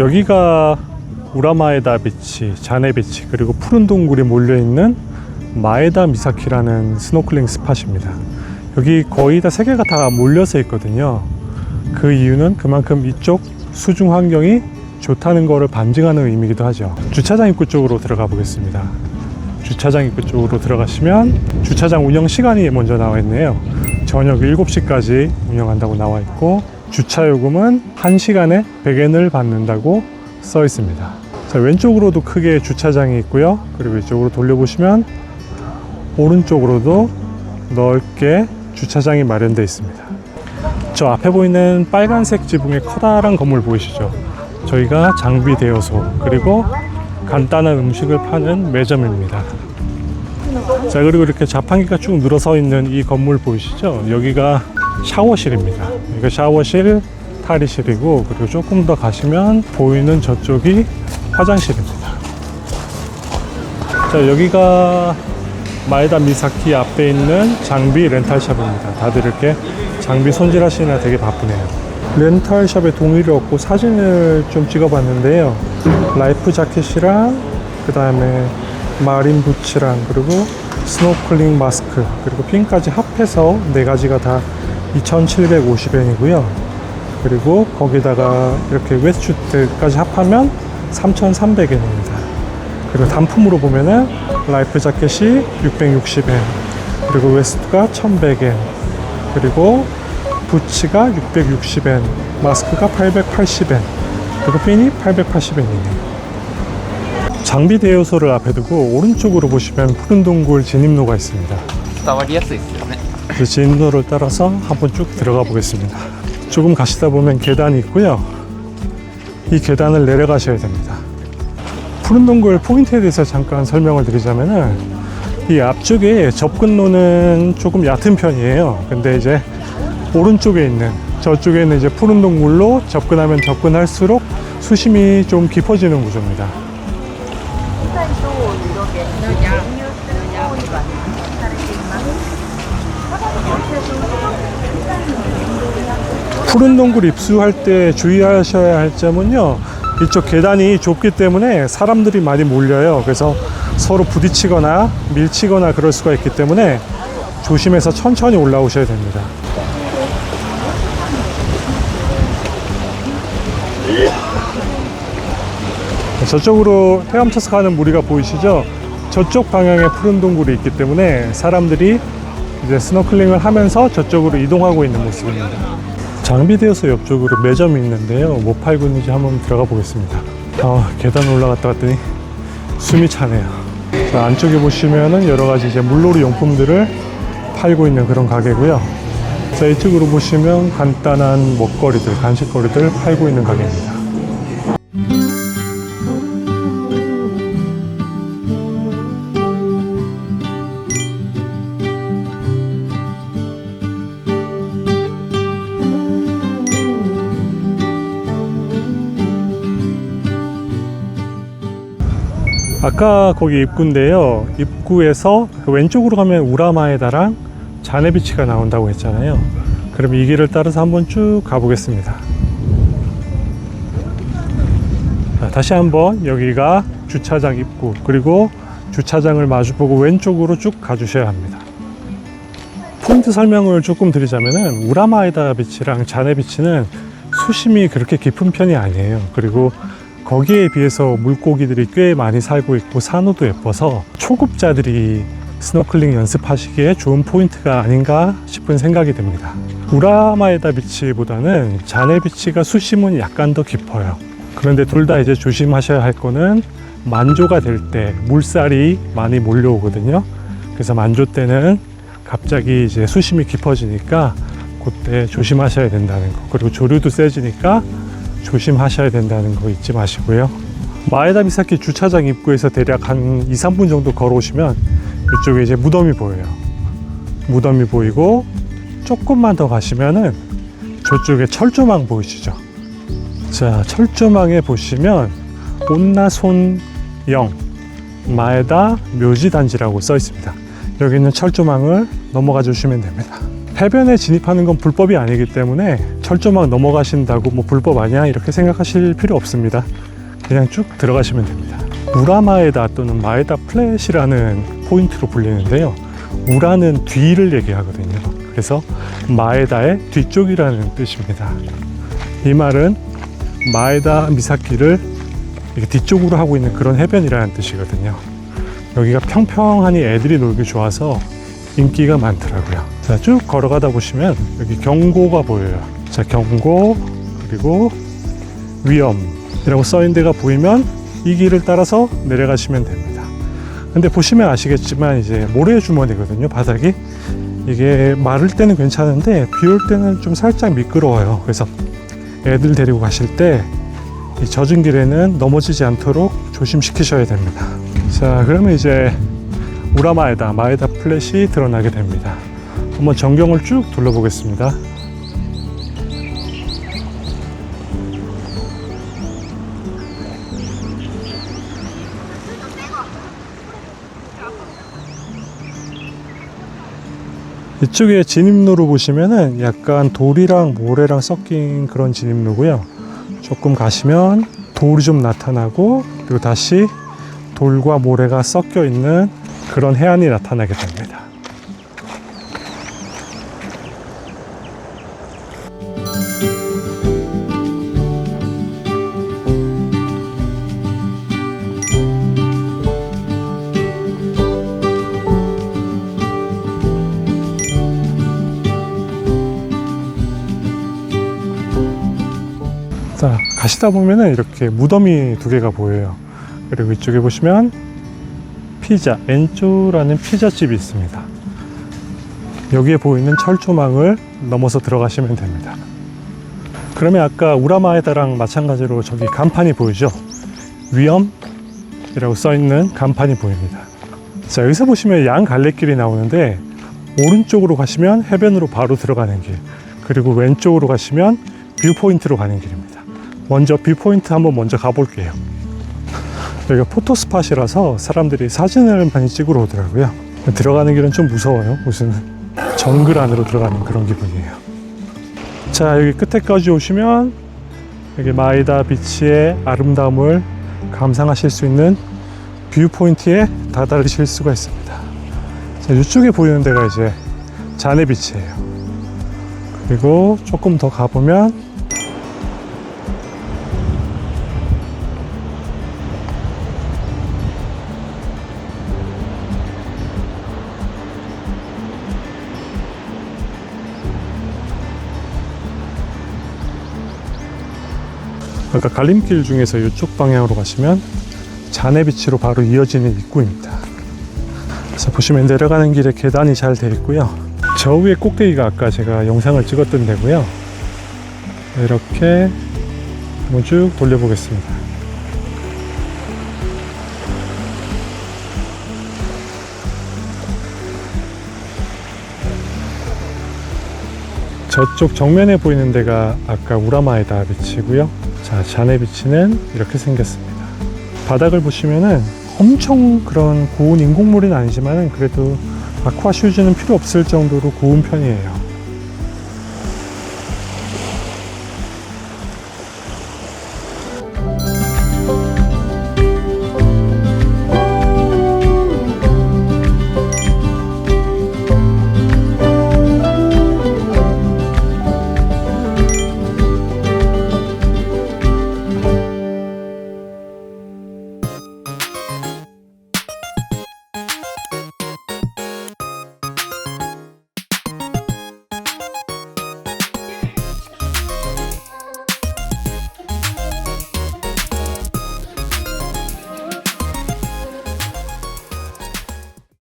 여기가 우라마에다 비치, 자네 비치 그리고 푸른 동굴이 몰려 있는 마에다 미사키라는 스노클링 스팟입니다. 여기 거의 다 세 개가 다 몰려서 있거든요. 그 이유는 그만큼 이쪽 수중 환경이 좋다는 것을 반증하는 의미이기도 하죠. 주차장 입구 쪽으로 들어가 보겠습니다. 주차장 입구 쪽으로 들어가시면 주차장 운영 시간이 먼저 나와 있네요. 저녁 7시까지 운영한다고 나와 있고 주차 요금은 1시간에 100엔을 받는다고 써 있습니다. 자, 왼쪽으로도 크게 주차장이 있고요. 그리고 이쪽으로 돌려보시면 오른쪽으로도 넓게 주차장이 마련되어 있습니다. 저 앞에 보이는 빨간색 지붕의 커다란 건물 보이시죠? 저희가 장비 대여소 그리고 간단한 음식을 파는 매점입니다. 자 그리고 이렇게 자판기가 쭉 늘어서 있는 이 건물 보이시죠? 여기가 샤워실입니다. 여기가 샤워실, 탈의실이고 그리고 조금 더 가시면 보이는 저쪽이 화장실입니다. 자 여기가 마에다 미사키 앞에 있는 장비 렌탈샵입니다. 다들 이렇게 장비 손질하시느라 되게 바쁘네요. 렌탈샵에 동의를 얻고 사진을 좀 찍어봤는데요. 라이프 자켓이랑 그 다음에 마린 부츠랑 그리고 스노클링 마스크 그리고 핀까지 합해서 네 가지가 다 2,750엔이고요. 그리고 거기다가 이렇게 웨트슈트까지 합하면 3,300엔입니다. 그리고 단품으로 보면은 라이프 자켓이 660엔, 그리고 웨스트가 1100엔, 그리고 부츠가 660엔, 마스크가 880엔, 그리고 핀이 880엔이에요. 장비 대여소를 앞에 두고 오른쪽으로 보시면 푸른 동굴 진입로가 있습니다. 伝わりやすいですよね 그 진로를 따라서 한번 쭉 들어가 보겠습니다. 조금 가시다 보면 계단이 있고요. 이 계단을 내려가셔야 됩니다. 푸른 동굴 포인트에 대해서 잠깐 설명을 드리자면은 이 앞쪽에 접근로는 조금 얕은 편이에요. 근데 이제 오른쪽에 있는 저쪽에 있는 이제 푸른 동굴로 접근하면 접근할수록 수심이 좀 깊어지는 구조입니다. 푸른 동굴 입수할 때 주의하셔야 할 점은요. 이쪽 계단이 좁기 때문에 사람들이 많이 몰려요. 그래서 서로 부딪히거나 밀치거나 그럴 수가 있기 때문에 조심해서 천천히 올라오셔야 됩니다. 저쪽으로 헤엄쳐서 가는 무리가 보이시죠? 저쪽 방향에 푸른 동굴이 있기 때문에 사람들이 이제 스노클링을 하면서 저쪽으로 이동하고 있는 모습입니다. 장비 대여소 옆쪽으로 매점이 있는데요. 뭐 팔고 있는지 한번 들어가 보겠습니다. 아, 계단 올라갔다 갔더니 숨이 차네요. 자, 안쪽에 보시면은 여러 가지 이제 물놀이 용품들을 팔고 있는 그런 가게고요. 자, 이쪽으로 보시면 간단한 먹거리들, 간식거리들 팔고 있는 가게입니다. 아까 거기 입구인데요. 입구에서 그 왼쪽으로 가면 우라마에다랑 자네비치가 나온다고 했잖아요. 그럼 이 길을 따라서 한번 쭉 가보겠습니다. 자, 다시 한번 여기가 주차장 입구 그리고 주차장을 마주보고 왼쪽으로 쭉 가주셔야 합니다. 포인트 설명을 조금 드리자면은 우라마에다 비치랑 자네 비치는 수심이 그렇게 깊은 편이 아니에요. 그리고 거기에 비해서 물고기들이 꽤 많이 살고 있고 산호도 예뻐서 초급자들이 스노클링 연습하시기에 좋은 포인트가 아닌가 싶은 생각이 듭니다. 우라마에다 비치보다는 자네 비치가 수심은 약간 더 깊어요. 그런데 둘 다 이제 조심하셔야 할 거는 만조가 될 때 물살이 많이 몰려오거든요. 그래서 만조 때는 갑자기 이제 수심이 깊어지니까 그때 조심하셔야 된다는 거. 그리고 조류도 세지니까 조심하셔야 된다는 거 잊지 마시고요. 마에다 미사키 주차장 입구에서 대략 한 2, 3분 정도 걸어오시면 이쪽에 이제 무덤이 보여요. 무덤이 보이고 조금만 더 가시면은 저쪽에 철조망 보이시죠? 자, 철조망에 보시면 온나손영 마에다 묘지단지라고 써 있습니다. 여기 있는 철조망을 넘어가 주시면 됩니다. 해변에 진입하는 건 불법이 아니기 때문에 철조망 넘어가신다고 뭐 불법 아니야 이렇게 생각하실 필요 없습니다. 그냥 쭉 들어가시면 됩니다. 우라마에다 또는 마에다 플랫이라는 포인트로 불리는데요. 우라는 뒤를 얘기하거든요. 그래서 마에다의 뒤쪽이라는 뜻입니다. 이 말은 마에다 미사키를 뒤쪽으로 하고 있는 그런 해변이라는 뜻이거든요. 여기가 평평하니 애들이 놀기 좋아서 인기가 많더라고요. 자, 쭉 걸어가다 보시면 여기 경고가 보여요. 자, 경고, 그리고 위험이라고 써있는 데가 보이면 이 길을 따라서 내려가시면 됩니다. 근데 보시면 아시겠지만 이제 모래 주머니거든요, 바닥이. 이게 마를 때는 괜찮은데 비 올 때는 좀 살짝 미끄러워요. 그래서 애들 데리고 가실 때 이 젖은 길에는 넘어지지 않도록 조심시키셔야 됩니다. 자, 그러면 이제 우라마에다 마에다 플랫이 드러나게 됩니다. 한번 전경을 쭉 둘러보겠습니다. 이쪽에 진입로로 보시면은 약간 돌이랑 모래랑 섞인 그런 진입로고요. 조금 가시면 돌이 좀 나타나고 그리고 다시 돌과 모래가 섞여 있는 그런 해안이 나타나게 됩니다. 자, 가시다 보면은 이렇게 무덤이 두 개가 보여요. 그리고 이쪽에 보시면 피자, 엔쪼라는 피자집이 있습니다. 여기에 보이는 철조망을 넘어서 들어가시면 됩니다. 그러면 아까 우라마에다랑 마찬가지로 저기 간판이 보이죠? 위험이라고 써 있는 간판이 보입니다. 자, 여기서 보시면 양 갈래길이 나오는데 오른쪽으로 가시면 해변으로 바로 들어가는 길, 그리고 왼쪽으로 가시면 뷰포인트로 가는 길입니다. 먼저 뷰포인트 한번 먼저 가볼게요. 여기가 포토스팟이라서 사람들이 사진을 많이 찍으러 오더라고요. 들어가는 길은 좀 무서워요. 무슨 정글 안으로 들어가는 그런 기분이에요. 자, 여기 끝에까지 오시면 여기 마이다 비치의 아름다움을 감상하실 수 있는 뷰포인트에 다다르실 수가 있습니다. 자, 이쪽에 보이는 데가 이제 자네 비치예요. 그리고 조금 더 가보면 아까 갈림길 중에서 이쪽 방향으로 가시면 자네비치로 바로 이어지는 입구입니다. 그래서 보시면 내려가는 길에 계단이 잘 되어 있고요. 저 위에 꼭대기가 아까 제가 영상을 찍었던 데고요. 이렇게 한번 쭉 돌려보겠습니다. 저쪽 정면에 보이는 데가 아까 우라마에다 비치고요. 자, 자네 비치는 이렇게 생겼습니다. 바닥을 보시면은 엄청 그런 고운 인공물은 아니지만 그래도 아쿠아 슈즈는 필요 없을 정도로 고운 편이에요.